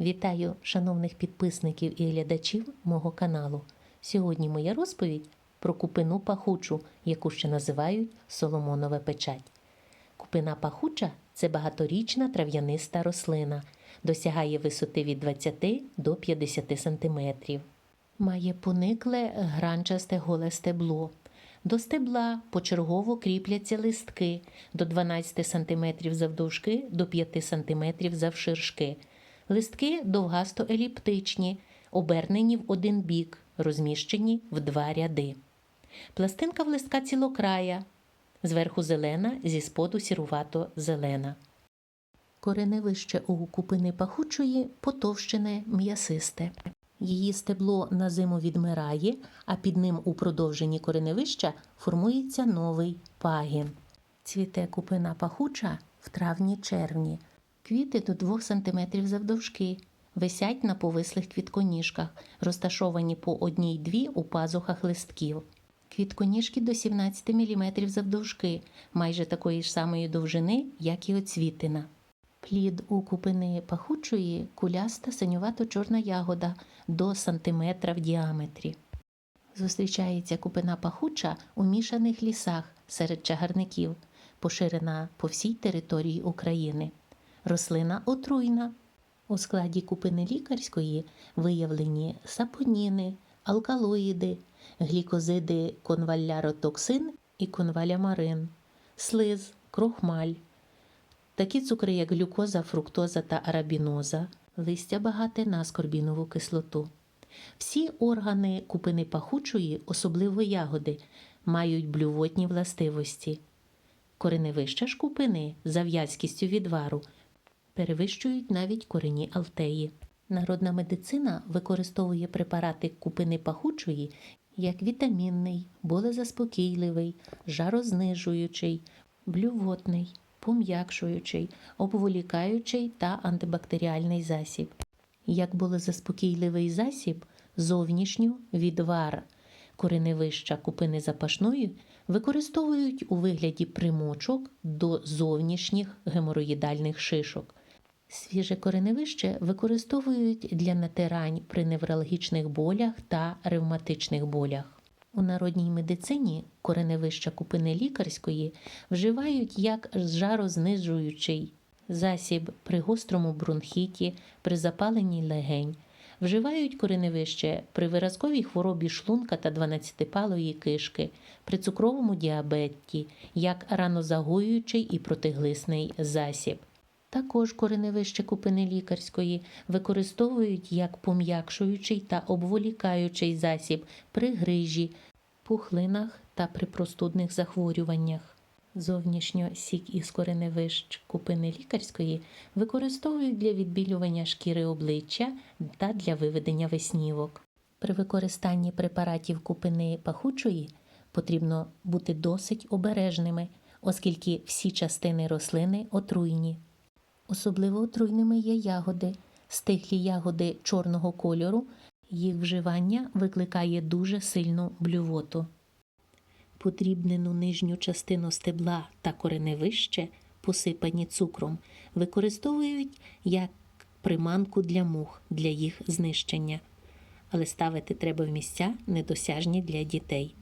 Вітаю шановних підписників і глядачів мого каналу. Сьогодні моя розповідь про купину пахучу, яку ще називають Соломонова печать. Купина пахуча це багаторічна трав'яниста рослина, досягає висоти від 20 до 50 см. Має поникле гранчасте голе стебло. До стебла почергово кріпляться листки до 12 см завдовжки до 5 см завширшки. Листки довгасто-еліптичні, обернені в один бік, розміщені в два ряди. Пластинка в листка цілокрая, зверху зелена, зі споду сірувато-зелена. Кореневище у купини пахучої потовщене м'ясисте. Її стебло на зиму відмирає, а під ним у продовженні кореневища формується новий пагін. Цвіте купина пахуча в травні-червні. Квіти до 2 см завдовжки, висять на повислих квітконіжках, розташовані по одній-дві у пазухах листків. Квітконіжки до 17 мм завдовжки, майже такої ж самої довжини, як і оцвітина. Плід у купини пахучої куляста синювато-чорна ягода до сантиметра в діаметрі. Зустрічається купина пахуча у мішаних лісах серед чагарників, поширена по всій території України. Рослина отруйна. У складі купини лікарської виявлені сапоніни, алкалоїди, глікозиди конваляротоксин і конвалямарин, слиз, крохмаль. Такі цукри, як глюкоза, фруктоза та арабіноза, листя багате на аскорбінову кислоту. Всі органи купини пахучої, особливо ягоди, мають блювотні властивості. Кореневища ж купини за в'язкістю відвару перевищують навіть корені алтеї. Народна медицина використовує препарати купини пахучої як вітамінний, болезаспокійливий, жарознижуючий, блювотний, пом'якшуючий, обволікаючий та антибактеріальний засіб. Як болезаспокійливий засіб, зовнішню відвар кореневища купини запашної використовують у вигляді примочок до зовнішніх геморроїдальних шишок. Свіже кореневище використовують для натирань при невралгічних болях та ревматичних болях. У народній медицині кореневища купини лікарської вживають як жарознижуючий засіб при гострому бронхіті, при запаленні легень. Вживають кореневище при виразковій хворобі шлунка та 12-палої кишки, при цукровому діабеті, як ранозагоюючий і протиглисний засіб. Також кореневище купини лікарської використовують як пом'якшуючий та обволікаючий засіб при грижі, пухлинах та при простудних захворюваннях. Зовнішньо сік із кореневищ купини лікарської використовують для відбілювання шкіри обличчя та для виведення веснівок. При використанні препаратів купини пахучої потрібно бути досить обережними, оскільки всі частини рослини отруйні. Особливо отруйними є ягоди. Стихлі ягоди чорного кольору, їх вживання викликає дуже сильну блювоту. Подрібнену нижню частину стебла та кореневище, посипані цукром, використовують як приманку для мух для їх знищення, але ставити треба в місця недосяжні для дітей.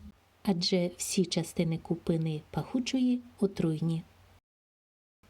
Адже всі частини купини пахучої отруйні.